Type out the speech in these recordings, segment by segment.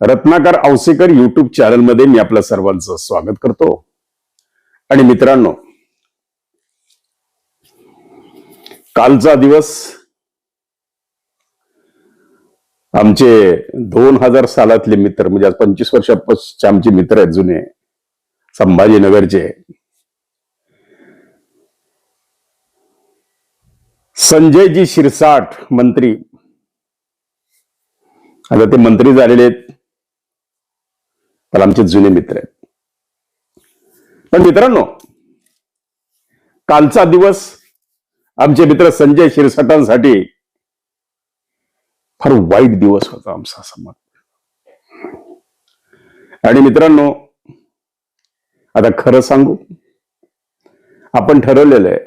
Ratnakar Ausekar YouTube चॅनलमध्ये मी आपलं सर्वांचं स्वागत करतो. आणि मित्रांनो कालचा दिवस आमचे दोन हजार सालातले मित्र म्हणजे आज पंचवीस वर्षापासूनचे आमचे मित्र आहेत जुने संभाजीनगरचे. संजयजी शिरसाट मंत्री. आता ते मंत्री झालेले आहेत. तर आमचे जुने मित्र आहेत. पण मित्रांनो कालचा दिवस आमचे मित्र संजय शिरसाटांसाठी फार वाईट दिवस होता आमचा समज आणि मित्रांनो आता खरं सांगू आपण ठरवलेलं आहे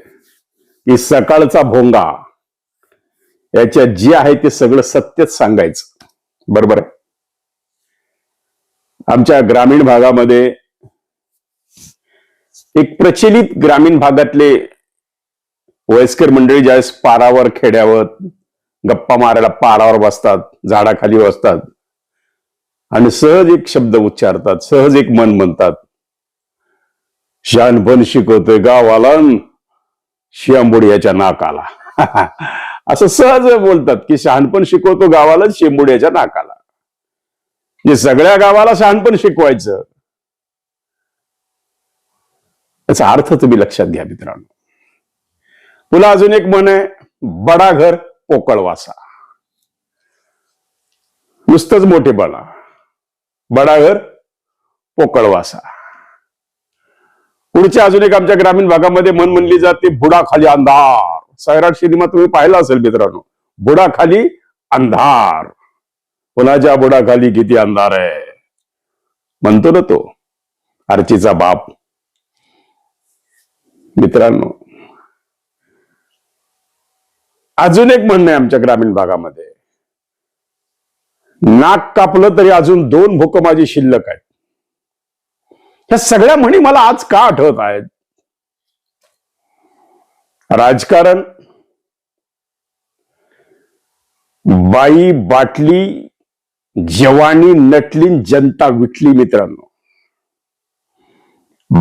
की सकाळचा भोंगा याच्यात जे आहे ते सगळं सत्यच सांगायचं. बरोबर आहे? आमच्या ग्रामीण भागामध्ये एक प्रचलित ग्रामीण भागातले वयस्कर मंडळी ज्यावेळेस पारावर खेड्यावर गप्पा मारायला पारावर बसतात झाडाखाली बसतात आणि सहज एक शब्द उच्चारतात सहज एक मन म्हणतात. शानपण शिकवतोय गावाला शिंबुडियाच्या नाकाला. असं सहज बोलतात की शहाणपण शिकवतो गावाला शिंबुड्याच्या नाकाला. जे सगळ्या गावाला शहाणपण शिकवायचं. याचा अर्थ तुम्ही लक्षात घ्या मित्रांनो. तुला अजून एक म्हण आहे बडा घर पोकळवासा नुसतंच मोठेपणा बडा घर पोकळवासा पुढच्या अजून एक आमच्या ग्रामीण भागामध्ये मन म्हणली जाते बुडाखाली अंधार. सैराट सिनेमा तुम्ही पाहिला असेल मित्रांनो. बुडाखाली अंधार. कोणाच्या बुडाखाली किती अंधार आहे? म्हणतो ना तो आरचीचा बाप. मित्रांनो अजून एक म्हणणं आहे आमच्या ग्रामीण भागामध्ये. नाक कापलं तरी अजून दोन भूक माझी शिल्लक आहेत. ह्या सगळ्या म्हणी मला आज का आठवत आहेत? राजकारण बाई बाटली जवानी नटली जनता विटली मित्रांनो.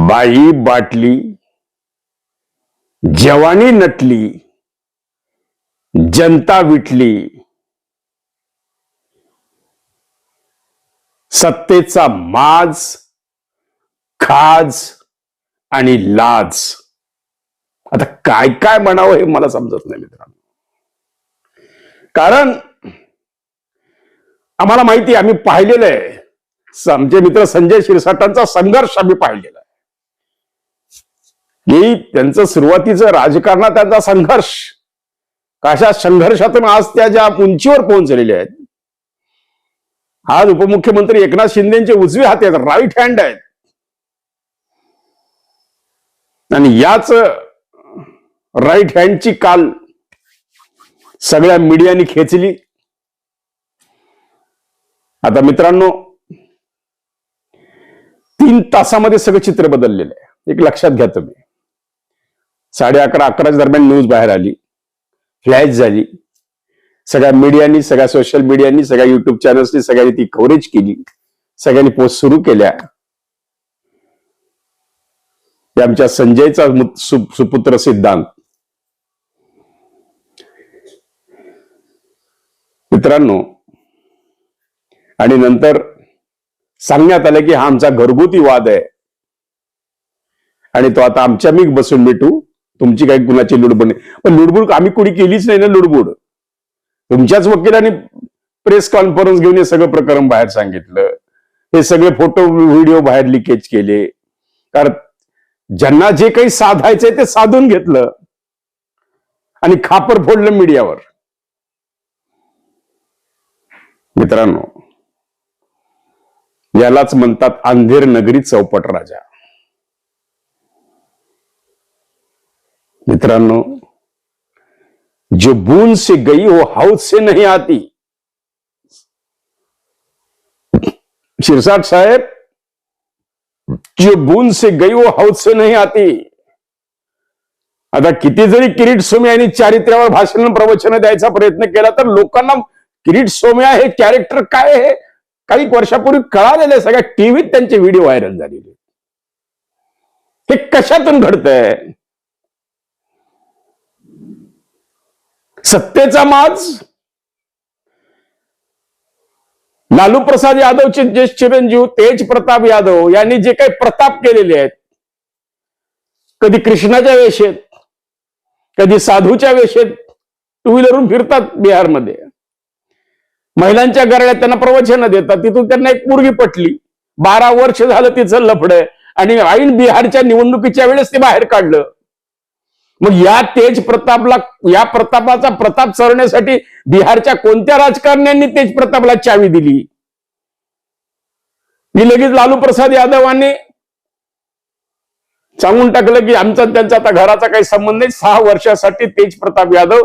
बाई बाटली जवानी नटली जनता विटली. सत्तेचा माज खाज आणि लाज. आता काय काय म्हणावं हे मला समजत नाही मित्रांनो. कारण आम्हाला माहिती आहे आम्ही पाहिलेलं आहे. आमचे मित्र संजय शिरसाटांचा संघर्ष आम्ही पाहिलेला आहे. की त्यांचं सुरुवातीचं राजकारणात त्यांचा संघर्ष कशा संघर्षातून आज त्या ज्या उंचीवर पोहोचलेल्या आहेत. आज उपमुख्यमंत्री एकनाथ शिंदेचे उजवे हात आहेत राईट हँड आहेत. आणि याच राईट हँडची काल सगळ्या मीडियाने खेचली. आता मित्रांनो तीन तासामध्ये सगळं चित्र बदललेलं आहे. एक लक्षात घ्या तुम्ही. साडे अकरा अकराच्या दरम्यान न्यूज बाहेर आली फ्लॅश झाली. सगळ्या मीडियानी सगळ्या सोशल मीडियानी सगळ्या युट्यूब चॅनल्सनी सगळ्यांनी ती कव्हरेज केली. सगळ्यांनी पोस्ट सुरू केल्या. आमच्या संजयचा सु- सुपुत्र सिद्धांत. मित्रांनो आणि नंतर सांगण्यात आलं की हा आमचा घरगुती वाद आहे. आणि तो आता आमच्या मी बसून मिटू तुमची काही कुणाची लुडबुड नाही. पण लुडबुड आम्ही कुणी केलीच नाही ना लुडबुड. तुमच्याच वकिलांनी प्रेस कॉन्फरन्स घेऊन हे सगळं प्रकरण बाहेर सांगितलं. हे सगळे फोटो व्हिडिओ बाहेर लिकेज केले. कारण ज्यांना जे काही साधायचंय ते साधून घेतलं. आणि खापर फोडलं मीडियावर. मित्रांनो यालाच म्हणतात अंधेर नगरी चौपट राजा. मित्रांनो जो बूंद से गई हो हाउस से नहीं आती. शिरसाट साहेब जो बूंद से गई हो हाउस से नहीं आती. आता किती जरी किरीट सोम्या यांनी चारित्र्यावर भाषण प्रवचन द्यायचा प्रयत्न केला तर लोकांना किरीट सोम्या हे कॅरेक्टर काय आहे? काही वर्षापूर्वी कळालेले सगळ्या टीव्हीत त्यांचे व्हिडिओ व्हायरल झालेले. हे कशातून घडतंय? सत्तेचा माज? लालू प्रसाद यादवचे जे चिरंजीव तेज प्रताप यादव यांनी जे काही प्रताप केलेले आहेत कधी कृष्णाच्या वेशेत कधी साधूच्या वेशेत टू व्हीलरहून फिरतात बिहारमध्ये. महिलांच्या घराण्यात त्यांना प्रवचन देतात. तिथून त्यांना एक मुलगी पटली. बारा वर्ष झालं तिचं लफड आणि ऐन बिहारच्या निवडणुकीच्या वेळेस ते बाहेर काढलं. मग या तेज प्रतापला या प्रतापाचा प्रताप चरण्यासाठी बिहारच्या कोणत्या राजकारण्यांनी तेज प्रतापला चावी दिली? मी लगेच लालू प्रसाद यादवांनी सांगून टाकलं की आमचा त्यांचा आता घराचा काही संबंध नाही. सहा वर्षासाठी तेज प्रताप यादव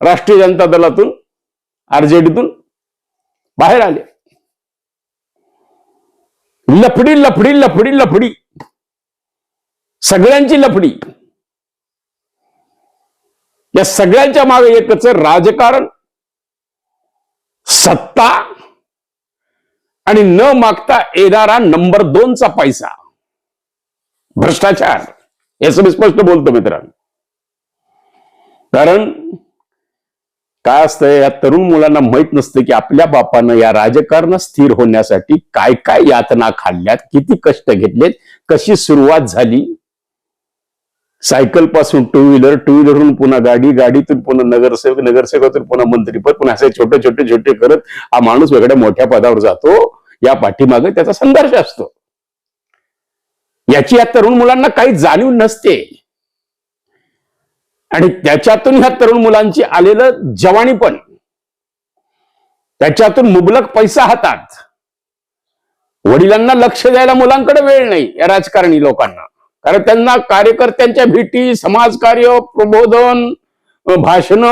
राष्ट्रीय जनता दलातून आरजेडीतून बाहेर आले. लफडी लफडी लफडी लफडी. सगळ्यांची लफडी. या सगळ्यांच्या मागे एकच राजकारण सत्ता आणि न मागता येणारा नंबर दोनचा पैसा. भ्रष्टाचार. याचं मी स्पष्ट बोलतो मित्रांनो. कारण काय असतंय? या तरुण मुलांना माहीत नसतं की आपल्या बापानं या राजकारणात स्थिर होण्यासाठी काय काय यातना खाल्ल्यात? किती कष्ट घेतलेत? कशी सुरुवात झाली? सायकलपासून टू व्हीलर टू व्हीलरहून पुन्हा गाडी गाडीतून पुन्हा नगरसेवक नगरसेवकातून पुन्हा मंत्रीपद पुन्हा असे छोटे छोटे छोटे करत हा माणूस वेगळ्या मोठ्या पदावर जातो. या पाठीमागे त्याचा संघर्ष असतो. याची या तरुण मुलांना काही जाणीव नसते. आणि त्याच्यातून ह्या तरुण मुलांची आलेलं जवानी पण त्याच्यातून मुबलक पैसा हातात. वडिलांना लक्ष द्यायला मुलांकडे वेळ नाही या राजकारणी लोकांना. कारण त्यांना कार्यकर्त्यांच्या भेटी समाजकार्य प्रबोधन भाषण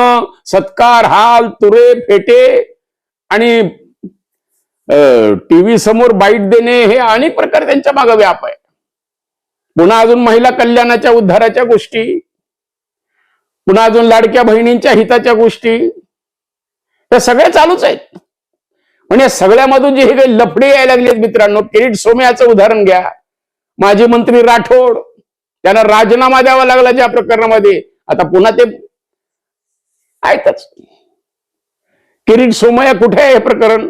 सत्कार हाल तुरे फेटे आणि टीव्ही समोर बाईट देणे हे अनेक प्रकारे त्यांच्या मागे व्याप आहे. पुन्हा अजून महिला कल्याणाच्या उद्धाराच्या गोष्टी. पुन्हा अजून लाडक्या बहिणींच्या हिताच्या गोष्टी. त्या सगळ्या चालूच आहेत. म्हणजे सगळ्यामधून जे हे काही लफडे यायला लागलेत मित्रांनो किरीट सोमयाचं उदाहरण घ्या. माजी मंत्री राठोड त्यांना राजीनामा द्यावा लागला ज्या प्रकरणामध्ये. आता पुन्हा ते आहेतच. किरीट सोमया कुठे आहे हे प्रकरण?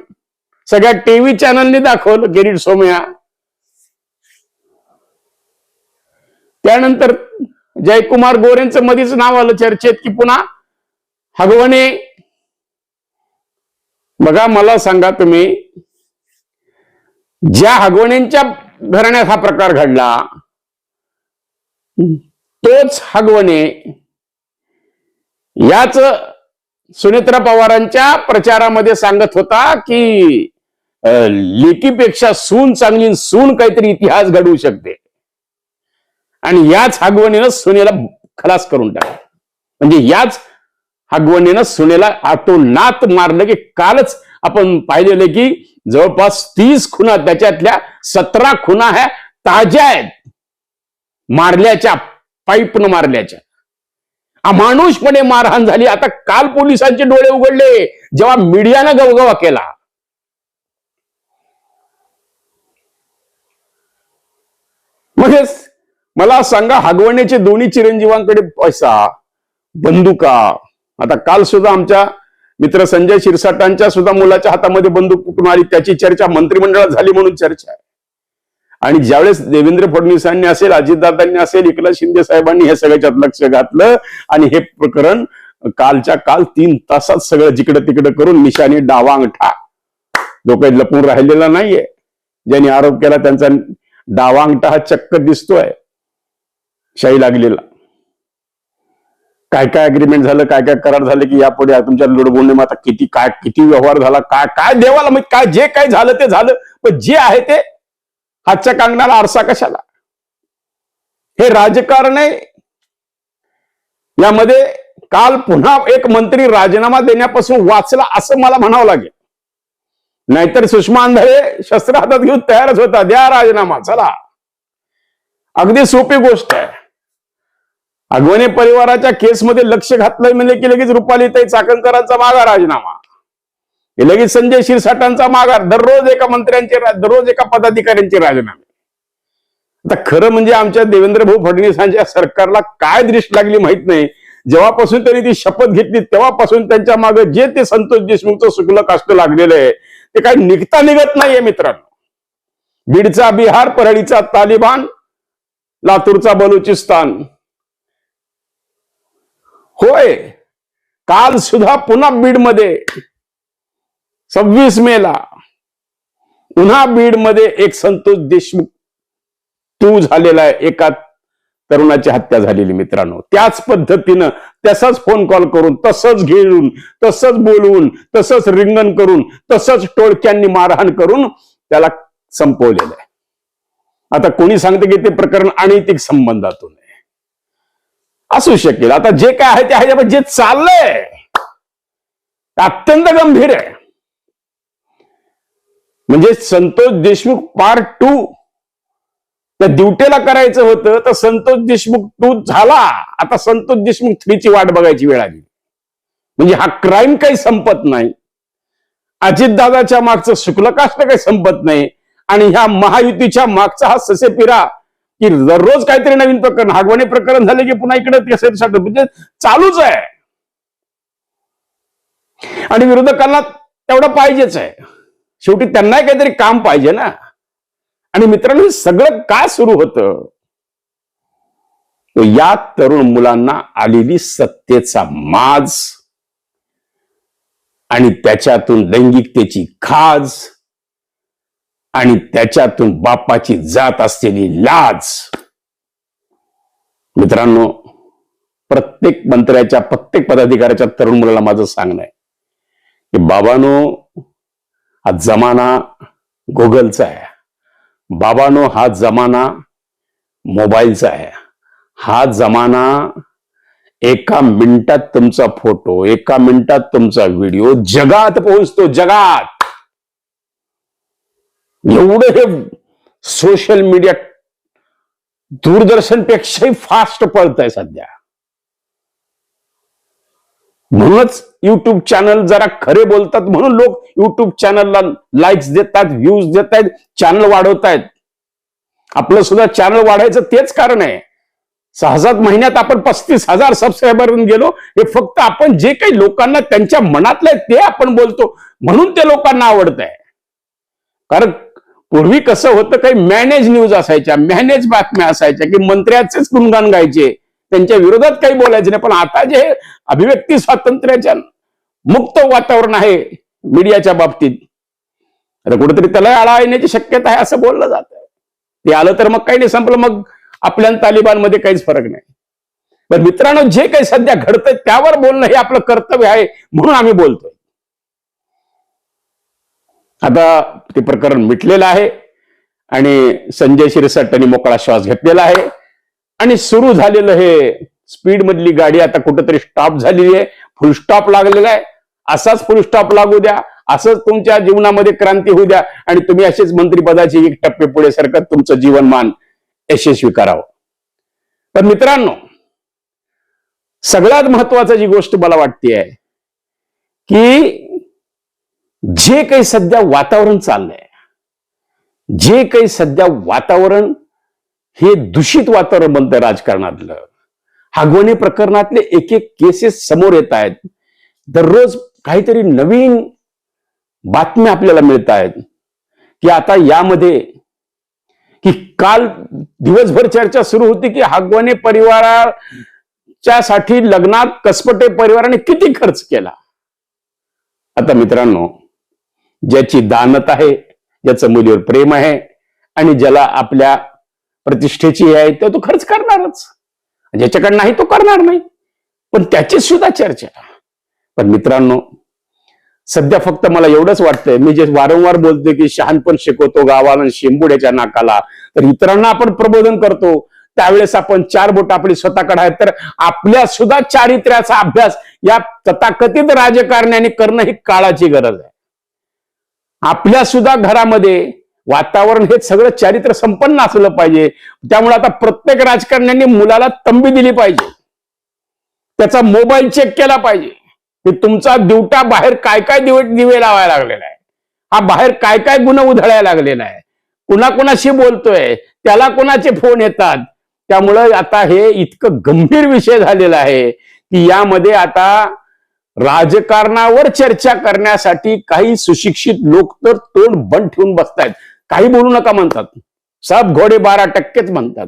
सगळ्या टीव्ही चॅनलनी दाखवलं किरीट सोमया. त्यानंतर जयकुमार गोरेंचं मध्येच नाव आलं चर्चेत की पुन्हा? हगवणे. बघा मला सांगा तुम्ही ज्या हगवणेंच्या घराण्यात हा प्रकार घडला तोच हगवणे याच सुनेत्रा पवारांच्या प्रचारामध्ये सांगत होता की लेकीपेक्षा सून चांगली सून काहीतरी इतिहास घडवू शकते. आणि याच हागवणीनं सुनेला खलास करून टाकला. म्हणजे याच हागवणीनं सुनेला आटोनात मारलं की कालच आपण पाहिलेलं की जवळपास तीस खुना त्याच्यातल्या सतरा खुना ह्या ताज्या आहेत. मारल्याच्या पाईपनं मारल्याच्या. अमानुषपणे मारहाण झाली. आता काल पोलिसांचे डोळे उघडले. जेव्हा मीडियानं गवगवा केला. मगच मला सांगा हगवण्याचे दोन्ही चिरंजीवांकडे पैसा बंदुका. आता काल सुद्धा आमच्या मित्र संजय शिरसाटांच्या सुद्धा मुलाच्या हातामध्ये बंदूक कुठून आली? त्याची चर्चा मंत्रिमंडळात झाली म्हणून चर्चा आहे. आणि ज्यावेळेस देवेंद्र फडणवीसांनी असेल अजितदादांनी असेल एकनाथ शिंदे साहेबांनी हे सगळ्याच्यात लक्ष घातलं. आणि हे प्रकरण कालच्या काल तीन तासात सगळं जिकडं तिकडं करून निशाणी डावा अंगठा. जो काही लपून राहिलेला नाहीये. ज्यांनी आरोप केला त्यांचा डावा अंगठा हा चक्क दिसतोय. शाही लागलेला. काय काय अग्रीमेंट झालं काय काय करार झाले की यापुढे तुमच्या लुडबोलणे आता किती काय किती व्यवहार झाला काय काय देवाला म्हणजे काय जे काय झालं ते झालं पण जे आहे ते हातच्या कांगणाला आरसा कशाला? हे राजकारण आहे. यामध्ये काल पुन्हा एक मंत्री राजीनामा देण्यापासून वाचला असं मला म्हणावं लागेल. नाहीतर सुषमा अंधारे शस्त्र हातात घेऊन तयारच होता. द्या राजीनामा चला. अगदी सोपी गोष्ट आहे. अगवणे परिवाराच्या केसमध्ये लक्ष घातलंय म्हणजे की लगेच रुपालीताई चाकणकरांचा मागा राजीनामा. हे लगेच संजय शिरसाटांचा माघार दररोज एका मंत्र्यांचे दररोज एका पदाधिकाऱ्यांचे राजीनामे. आता खरं म्हणजे आमच्या देवेंद्र भाऊ फडणवीसांच्या सरकारला काय दृष्ट लागली माहीत नाही. जेव्हापासून त्यांनी ती शपथ घेतली तेव्हापासून त्यांच्या मागे जे ते संतोष देशमुखचं सुकलं काष्ट लागलेलं आहे ते काय निघता निघत नाहीये मित्रांनो. बीडचा बिहार परळीचा तालिबान लातूरचा बलुचिस्तान. होय. काल सुद्धा पुन्हा बीडमध्ये सव्वीस मेला पुन्हा बीडमध्ये एक संतोष देशमुख तू झालेला आहे एका तरुणाची हत्या झालेली मित्रांनो. त्याच पद्धतीनं तसाच फोन कॉल करून तसंच घेऊन तसंच बोलवून तसंच रिंगण करून तसंच टोळक्यांनी मारहाण करून त्याला संपवलेलं आहे. आता कोणी सांगते की ते प्रकरण अनैतिक संबंधातून आहे. असू शकेल. आता जे काय आहे ते आहे जे चाललंय ते अत्यंत गंभीर आहे. म्हणजे संतोष देशमुख पार्ट टू त्या ड्युटीला करायचं होतं तर संतोष देशमुख टू झाला. आता संतोष देशमुख थ्रीची वाट बघायची वेळ आली. म्हणजे हा क्राईम काही संपत नाही. अजितदादाच्या मागचं शुक्लकाष्ट काही संपत नाही. आणि ह्या महायुतीच्या मागचा हा ससेपिरा की दररोज काहीतरी नवीन प्रकरण हागवणे प्रकरण झाले की पुन्हा इकडे ते म्हणजे चालूच आहे. आणि विरोधकांना तेवढं पाहिजेच आहे. शेवटी त्यांनाही काहीतरी काम पाहिजे ना. आणि मित्रांनो हे सगळं काय सुरू होतं? या तरुण मुलांना आलेली सत्तेचा माज आणि त्याच्यातून लैंगिकतेची खाज आणि त्याच्यातून बापाची जात असलेली लाज. मित्रांनो प्रत्येक मंत्र्याच्या प्रत्येक पदाधिकाऱ्याच्या तरुण मुलाला माझं सांगणं आहे की बाबानो हा जमाना गुगलचा आहे. बाबानो हा जमाना मोबाईलचा आहे. हा जमाना एका मिनिटात तुमचा फोटो एका मिनिटात तुमचा व्हिडिओ जगात पोहोचतो जगात. एवढं हे सोशल मीडिया दूरदर्शनपेक्षाही फास्ट पळत आहे सध्या. म्हणूनच युट्यूब चॅनल जरा खरे बोलतात म्हणून लोक युट्यूब चॅनलला लाईक्स देतात व्ह्यूज देत आहेत चॅनल वाढवतायत. आपलं सुद्धा चॅनल वाढायचं तेच कारण आहे. सहा सात महिन्यात आपण पस्तीस हजार सबस्क्रायबर गेलो हे फक्त आपण जे काही लोकांना त्यांच्या मनातलं आहे ते आपण बोलतो म्हणून ते लोकांना आवडत आहे कारण पूर्वी कसं होतं काही मॅनेज न्यूज असायच्या मॅनेज बातम्या असायच्या की मंत्र्याचेच गुणगान गायचे. त्यांच्या विरोधात काही बोलायचे नाही पण आता जे अभिव्यक्ती स्वातंत्र्याच्या मुक्त वातावरण आहे मीडियाच्या बाबतीत आता कुठेतरी त्याला आळा येण्याची शक्यता आहे असं बोललं जात ते आलं तर मग काही नाही संपलं मग आपल्या तालिबानमध्ये काहीच फरक नाही. पण मित्रांनो जे काही सध्या घडतंय त्यावर बोलणं हे आपलं कर्तव्य आहे म्हणून आम्ही बोलतोय. आता ते प्रकरण मिटलेलं आहे आणि संजय शिरसाट यांनी मोकळा श्वास घेतलेला आहे. आणि सुरू झालेलं हे स्पीड मधली गाडी आता कुठंतरी स्टॉप झालेली आहे. फुल स्टॉप लागलेला आहे. असाच फुल स्टॉप लागू द्या. असंच तुमच्या जीवनामध्ये क्रांती होऊ द्या. आणि तुम्ही असेच मंत्रीपदाचे एक टप्पे पुढे सरकत तुमचं जीवनमान यशस्वी करावं. तर मित्रांनो सगळ्यात महत्वाचं जी गोष्ट मला वाटते आहे की जे काही सध्या वातावरण चाललंय जे काही सध्या वातावरण हे दूषित वातावरण बनतंय राजकारणातलं हागवणे प्रकरणातले एक एक केसेस समोर येत आहेत. दररोज काहीतरी नवीन बातम्या आपल्याला मिळत आहेत. की आता यामध्ये की काल दिवसभर चर्चा सुरू होती की हागवणे परिवाराच्या साठी लग्नात कसपटे परिवाराने किती खर्च केला. आता मित्रांनो ज्याची दानत आहे ज्याचं मुलीवर प्रेम आहे आणि ज्याला आपल्या प्रतिष्ठेची आहे तर तो खर्च करणारच. ज्याच्याकडे नाही तो करणार नाही. पण त्याची सुद्धा चर्चा. पण मित्रांनो सध्या फक्त मला एवढंच वाटतंय मी जे वारंवार बोलतोय की शहाणपण शिकवतो गावाला शेंबुड्याच्या नाकाला तर इतरांना आपण प्रबोधन करतो. त्यावेळेस आपण चार बोट आपली स्वतःकडे आहेत तर आपल्या सुद्धा चारित्र्याचा अभ्यास या तथाकथित राजकारण्याने करणं ही काळाची गरज आहे. आपल्या सुद्धा घरामध्ये वातावरण हे सगळं चारित्र संपन्न असलं पाहिजे. त्यामुळे आता प्रत्येक राजकारण्यांनी मुलाला तंबी दिली पाहिजे. त्याचा मोबाईल चेक केला पाहिजे. की तुमचा दिवटा बाहेर काय काय दिवे दिवे लावायला लागलेला आहे? हा बाहेर काय काय गुन्हा उधळायला लागलेला आहे? कुणाकुणाशी बोलतोय? त्याला कोणाचे फोन येतात? त्यामुळं आता हे इतकं गंभीर विषय झालेला आहे की यामध्ये आता राजकारणावर चर्चा करण्यासाठी काही सुशिक्षित लोक तर तोंड बंद ठेवून बसतायत. काही बोलू नका म्हणतात. सब घोडे बारा टक्केच म्हणतात.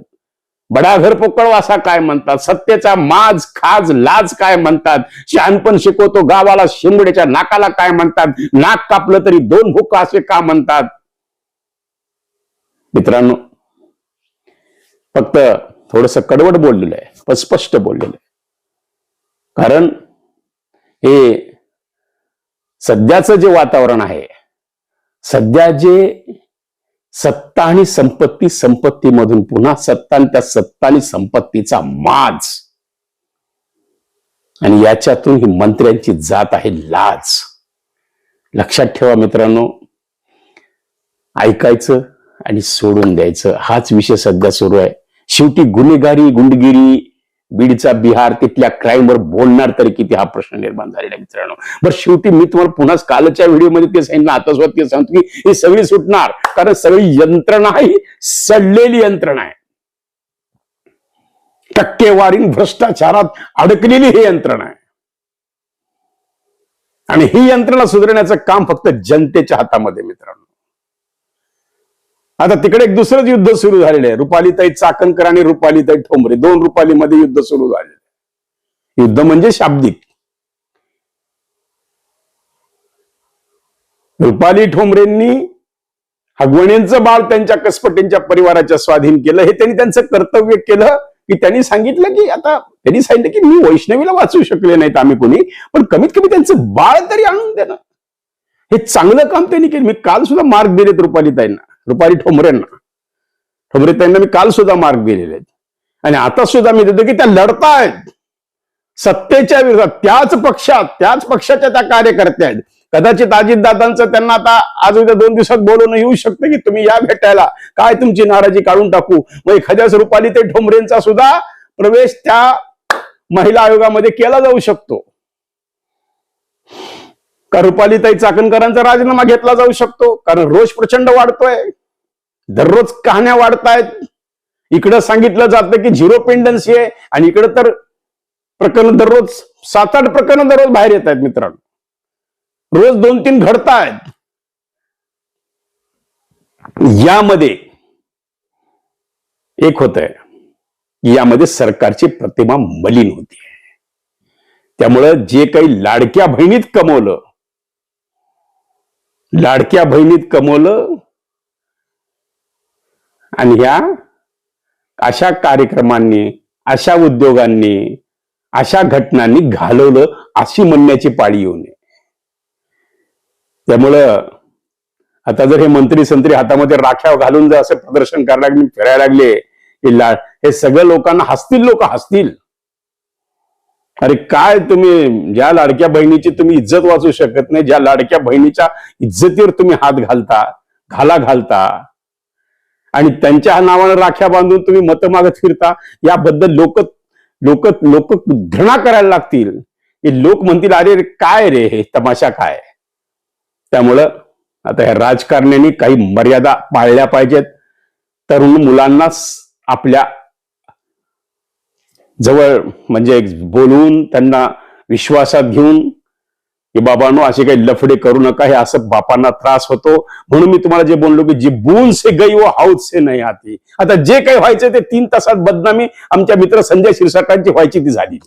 बडा घर पोकळ काय म्हणतात? सत्तेचा माज खाज लाज काय म्हणतात? शहाणपण शिकवतो गावाला शिंबड्याच्या नाकाला काय म्हणतात? नाक कापलं तरी दोन भूक असे का म्हणतात? मित्रांनो फक्त थोडस कडवट बोललेलं आहे पण स्पष्ट बोललेलं आहे. कारण हे सध्याचं जे वातावरण आहे सध्या जे सत्ता आणि संपत्ती संपत्तीमधून पुन्हा सत्ता आणि त्या सत्ता आणि संपत्तीचा माज. आणि याच्यातून ही मंत्र्यांची जात आहे लाज. लक्षात ठेवा मित्रांनो ऐकायचं आणि सोडून द्यायचं. हाच विषय सध्या सुरू आहे. शेवटी गुन्हेगारी गुंडगिरी बीडचा बिहार तिथल्या क्राईमवर बोलणार तरी किती हा प्रश्न निर्माण झालेला आहे मित्रांनो. बरं शेवटी मी तुम्हाला पुन्हा कालच्या व्हिडिओमध्ये ते सांगितलं आता सुद्धा ते सांगतो की ही सगळी सुटणार. कारण सगळी यंत्रणा ही सडलेली यंत्रणा आहे. टक्केवारी भ्रष्टाचारात अडकलेली ही यंत्रणा आहे. आणि ही यंत्रणा सुधारण्याचं काम फक्त जनतेच्या हातामध्ये मित्रांनो. आता तिकडे एक दुसरंच युद्ध सुरू झालेलं आहे. रुपालीताई चाकणकर आणि रुपालीताई ठोंबरे. दोन रुपालीमध्ये युद्ध सुरू झालेलं युद्ध म्हणजे शाब्दिक. रुपाली ठोंबरेंनी हगवणींचं बाळ त्यांच्या कसपटींच्या परिवाराच्या स्वाधीन केलं. हे त्यांनी त्यांचं कर्तव्य केलं की त्यांनी सांगितलं की आता त्यांनी सांगितलं की मी वैष्णवीला वाचू शकले नाहीत आम्ही कोणी पण कमीत कमी त्यांचं बाळ तरी आणून देणं. हे चांगलं काम त्यांनी केलं. मी काल सुद्धा मार्क दिलेत रुपालीताईंना. रुपाली ठोंबरेंना. त्यांना मी काल सुद्धा मार्ग दिलेले आहेत. आणि आता सुद्धा मी देतो की त्या लढतायत. सत्तेच्या विरोधात त्याच पक्षात त्याच पक्षाच्या त्या कार्यकर्त्या आहेत. कदाचित अजितदादांचं त्यांना आता आज उद्या दोन दिवसात बोलवणं येऊ शकतं की तुम्ही या भेटायला. काय तुमची नाराजी काढून टाकू? मग एखाद्याच रुपाली ते ठोंबरेंचा सुद्धा प्रवेश त्या महिला आयोगामध्ये केला जाऊ शकतो. का रुपालीताई चाकणकरांचा राजीनामा घेतला जाऊ शकतो? कारण रोष प्रचंड वाढतोय. दररोज कहाण्या वाढतायत. इकडं सांगितलं जातं की झिरो पेंडन्सी आहे आणि इकडं तर प्रकरण दररोज सात आठ प्रकरण दररोज बाहेर येत आहेत मित्रांनो. रोज दोन तीन घडतायत. यामध्ये एक होत आहे यामध्ये सरकारची प्रतिमा मलिन होती त्यामुळं जे काही लाडक्या बहिणीत कमवलं लाडक्या बहिणीत कमवलं आणि ह्या अशा कार्यक्रमांनी अशा उद्योगांनी अशा घटनांनी घालवलं अशी म्हणण्याची पाळी येऊ नये. त्यामुळं आता जर हे मंत्री संत्री हातामध्ये राख्या घालून जर असं प्रदर्शन करायला लागले फिरायला लागले हे सगळ्या लोकांना हसतील लोक हसतील. अरे काय तुम्ही ज्या लाडक्या बहिणीची तुम्ही इज्जत वाचू शकत नाही ज्या लाडक्या बहिणीच्या इज्जतीवर तुम्ही हात घालता घाला घालता. आणि त्यांच्या नावानं राख्या बांधून तुम्ही मत मागत फिरता याबद्दल लोक लोक लोक घृणा करायला लागतील. की लोक म्हणतील अरे काय रे हे तमाशा काय? त्यामुळं आता ह्या राजकारण्यांनी काही मर्यादा पाळल्या पाहिजेत. तरुण मुलांना आपल्या जवळ म्हणजे बोलवून त्यांना विश्वासात घेऊन की बाबांनो असे काही लफडे करू नका हे असं बापांना त्रास होतो. म्हणून मी तुम्हाला जे बोललो की जी बून से गई व हाऊद से नाही आती. आता जे काही व्हायचं ते तीन तासात बदनामी आमच्या मित्र संजय शिरसाटांची व्हायची ती झाली.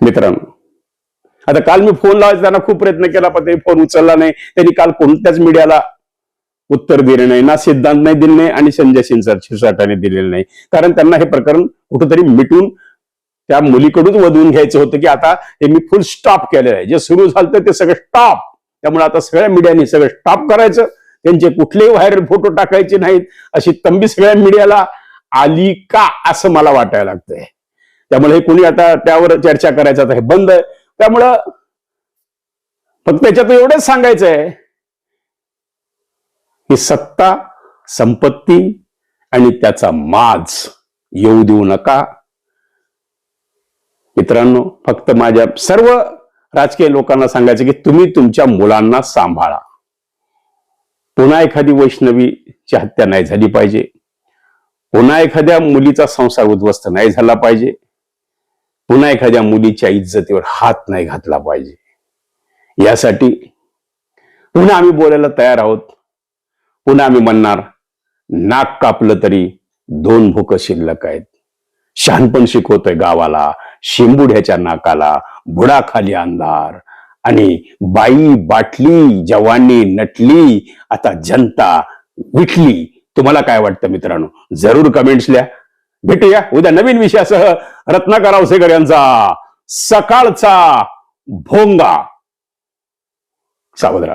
मित्रांनो आता काल मी फोन लावायचा त्यांना खूप प्रयत्न केला पण त्यांनी फोन उचलला नाही. त्यांनी काल कोणत्याच मीडियाला उत्तर दिले नाही ना सिद्धांत नाही दिले नाही आणि संजय सिंचर शिरसाटाने दिलेलं नाही. कारण त्यांना हे प्रकरण कुठंतरी मिटून त्या मुलीकडून वधवून घ्यायचं होतं की आता हे मी फुल स्टॉप केलेलं आहे. जे सुरू झालं ते सगळं स्टॉप त्यामुळे आता सगळ्या मीडियाने सगळं स्टॉप करायचं. त्यांचे कुठलेही व्हायरल फोटो टाकायचे नाहीत. अशी तंबी सगळ्या मीडियाला आली का असं मला वाटायला लागतंय. त्यामुळे हे कुणी आता त्यावर चर्चा करायचं आता हे बंद आहे. त्यामुळं फक्त त्याच्यात एवढंच सांगायचं आहे ही सत्ता संपत्ती आणि त्याचा माज येऊ देऊ नका. मित्रांनो फक्त माझ्या सर्व राजकीय लोकांना सांगायचं की तुम्ही तुमच्या मुलांना सांभाळा. पुन्हा एखादी वैष्णवीची हत्या नाही झाली पाहिजे. पुन्हा एखाद्या मुलीचा संसार उद्ध्वस्त नाही झाला पाहिजे. पुन्हा एखाद्या मुलीच्या इज्जतीवर हात नाही घातला पाहिजे. यासाठी पुन्हा आम्ही बोलायला तयार आहोत. पुन्हा मी म्हणणार नाक कापलं तरी दोन भूक शिल्लक आहेत. शहाणपण शिकवतोय गावाला शिंबुड्याच्या नाकाला बुडाखाली अंधार. आणि बाई बाटली जवानी नटली आता जनता विटली. तुम्हाला काय वाटतं मित्रांनो? जरूर कमेंट्स लिहा. भेटूया उद्या नवीन विषयासह रत्नाकर आवसेकर यांचा सकाळचा भोंगा. सावधरा